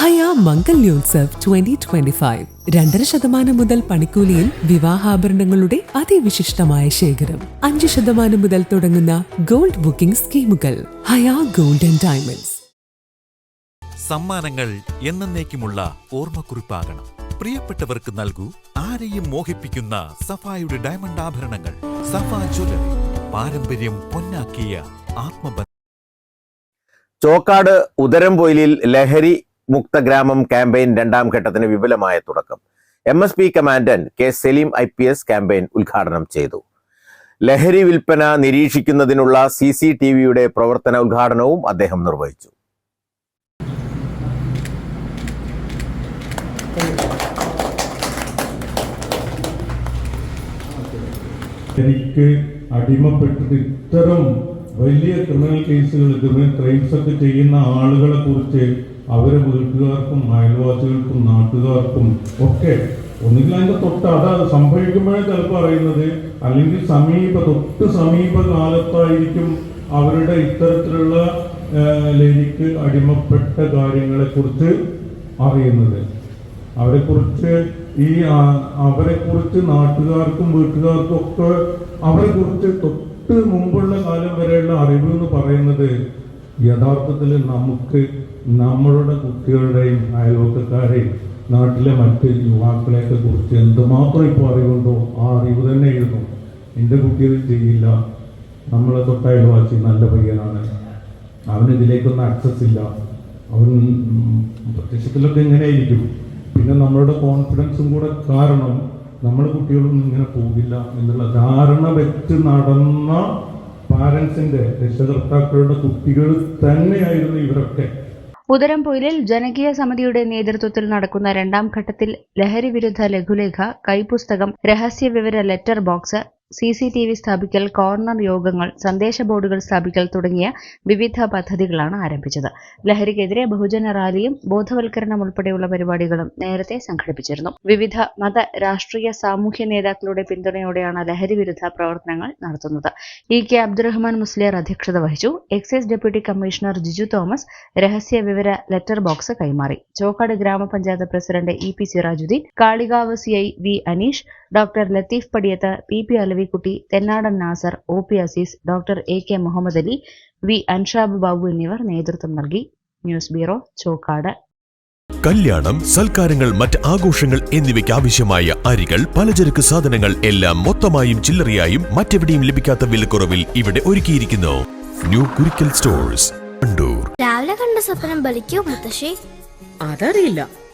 ഹയ മംഗല്യോത്സവ് twenty twenty five രണ്ടര ശതമാനം മുതൽ പണിക്കൂലിയിൽ വിവാഹാഭരണങ്ങളുടെ അതിവിശിഷ്ടമായ ശേഖരം. അഞ്ച് ശതമാനം മുതൽ തുടങ്ങുന്ന ഗോൾഡ് ബുക്കിംഗ് സ്കീമുകൾ. ഹയാ ഗോൾഡ് ആൻഡ് ഡയമണ്ട്സ്. സമ്മാനങ്ങൾ എന്നേക്കുമുള്ള ഓർമ്മക്കുറിപ്പാകണം. പ്രിയപ്പെട്ടവർക്ക് നൽകൂ ആരെയും മോഹിപ്പിക്കുന്ന സഫായുടെ ഡയമണ്ട് ആഭരണങ്ങൾ. സഫ ജ്വല്ലറി പാരമ്പര്യം പൊന്നാക്കിയ ആത്മബന്ധം. ചോക്കാട് ഉദരംപൊയിലിൽ ലഹരി മുക്ത ഗ്രാമം ക്യാമ്പയിൻ രണ്ടാം ഘട്ടത്തിന് വിപുലമായ തുടക്കം. M S P commandant K Salim I P S campaign ഉദ്ഘാടനം ചെയ്തു. ലഹരി വിൽപ്പന നിരീക്ഷിക്കുന്നതിനുള്ള സി സി ടി വിയുടെ പ്രവർത്തന ഉദ്ഘാടനവും അദ്ദേഹം നിർവഹിച്ചു. എനിക്ക് അടിമപ്പെട്ടത് ഇത്തരം വലിയ ക്രിമിനൽ കേസുകൾ ക്രൈംസ് ഒക്കെ ചെയ്യുന്ന ആളുകളെ കുറിച്ച് അവരെ വീട്ടുകാർക്കും അയൽവാസികൾക്കും നാട്ടുകാർക്കും ഒക്കെ ഒന്നുകിൽ അതിന്റെ തൊട്ട് അത് സംഭവിക്കുമ്പോഴേ ചിലപ്പോൾ അറിയുന്നത് അല്ലെങ്കിൽ സമീപ തൊട്ട് സമീപ കാലത്തായിരിക്കും അവരുടെ ഇത്തരത്തിലുള്ള ലഹരിക്ക് അടിമപ്പെട്ട കാര്യങ്ങളെ കുറിച്ച് അറിയുന്നത്. അവരെ കുറിച്ച് ഈ അവരെ കുറിച്ച് നാട്ടുകാർക്കും വീട്ടുകാർക്കും ഒക്കെ അവരെ കുറിച്ച് തൊട്ട് മുമ്പുള്ള കാലം വരെയുള്ള അറിവ് എന്ന് പറയുന്നത് യഥാർത്ഥത്തിൽ നമുക്ക് നമ്മളുടെ കുട്ടികളുടെയും അയൽവക്കക്കാരെയും നാട്ടിലെ മറ്റ് യുവാക്കളെയൊക്കെ കുറിച്ച് എന്തുമാത്രം ഇപ്പോൾ അറിവുണ്ടോ ആ അറിവ് തന്നെ എഴുതും. എന്റെ കുട്ടികൾ ചെയ്യില്ല. നമ്മളെ തൊട്ടയൽവാസി നല്ല പയ്യനാണ്. അവന് ഇതിലേക്കൊന്നും ആക്സസ് ഇല്ല. അവൻ പ്രത്യക്ഷത്തിലൊക്കെ ഇങ്ങനെ ആയിരിക്കും. പിന്നെ നമ്മളുടെ കോൺഫിഡൻസും കൂടെ കാരണം നമ്മുടെ കുട്ടികളൊന്നും ഇങ്ങനെ പോകില്ല എന്നുള്ള ധാരണ വെച്ച് നടന്ന പാരൻസിന്റെ രക്ഷകർത്താക്കളുടെ കുട്ടികൾ തന്നെയായിരുന്നു ഇവരൊക്കെ. ഉദരംപൊയിലിൽ ജനകീയ സമിതിയുടെ നേതൃത്വത്തിൽ നടക്കുന്ന രണ്ടാം ഘട്ടത്തിൽ ലഹരി വിരുദ്ധ ലഘുലേഖ കൈപുസ്തകം രഹസ്യവിവര letter box C C T V സ്ഥാപിക്കൽ corner യോഗങ്ങൾ സന്ദേശ ബോർഡുകൾ സ്ഥാപിക്കൽ തുടങ്ങിയ വിവിധ പദ്ധതികളാണ് ആരംഭിച്ചത്. ലഹരിക്കെതിരെ ബഹുജന റാലിയും ബോധവൽക്കരണം ഉൾപ്പെടെയുള്ള പരിപാടികളും നേരത്തെ സംഘടിപ്പിച്ചിരുന്നു. വിവിധ മത രാഷ്ട്രീയ സാമൂഹ്യ നേതാക്കളുടെ പിന്തുണയോടെയാണ് ലഹരി വിരുദ്ധ പ്രവർത്തനങ്ങൾ നടത്തുന്നത്. ഇ കെ അബ്ദുറഹ്മാൻ മുസ്ലിയർ അധ്യക്ഷത വഹിച്ചു. Excise deputy commissioner Jiju Thomas രഹസ്യ വിവര ലെറ്റർ ബോക്സ് കൈമാറി. ചോക്കാട് ഗ്രാമപഞ്ചായത്ത് president E P Sirajuddin Kalikavu C I V Aneesh doctor Latheef Padiyath P P Alavikutty Thennadan Nasar O P Azeez doctor A K Muhammad Ali V Anshab Babu എന്നിവർ നേതൃത്വം നൽകി. News bureau Chokkad. കല്യാണം സൽക്കാരങ്ങൾ മറ്റ് ആഘോഷങ്ങൾ എന്നിവയ്ക്ക് ആവശ്യമായ അരികൾ പലചരക്ക് സാധനങ്ങൾ എല്ലാം മൊത്തമായും ചില്ലറയായും മറ്റെവിടെയും ലഭിക്കാത്ത വിലക്കുറവിൽ ഇവിടെ ഒരുക്കിയിരിക്കുന്നു. New Kurikkal stores Kandoor. രാവിലെ കണ്ട സ്വപ്നം ബലിക്കോ മുത്തശ്ശി? അതറിയില്ല.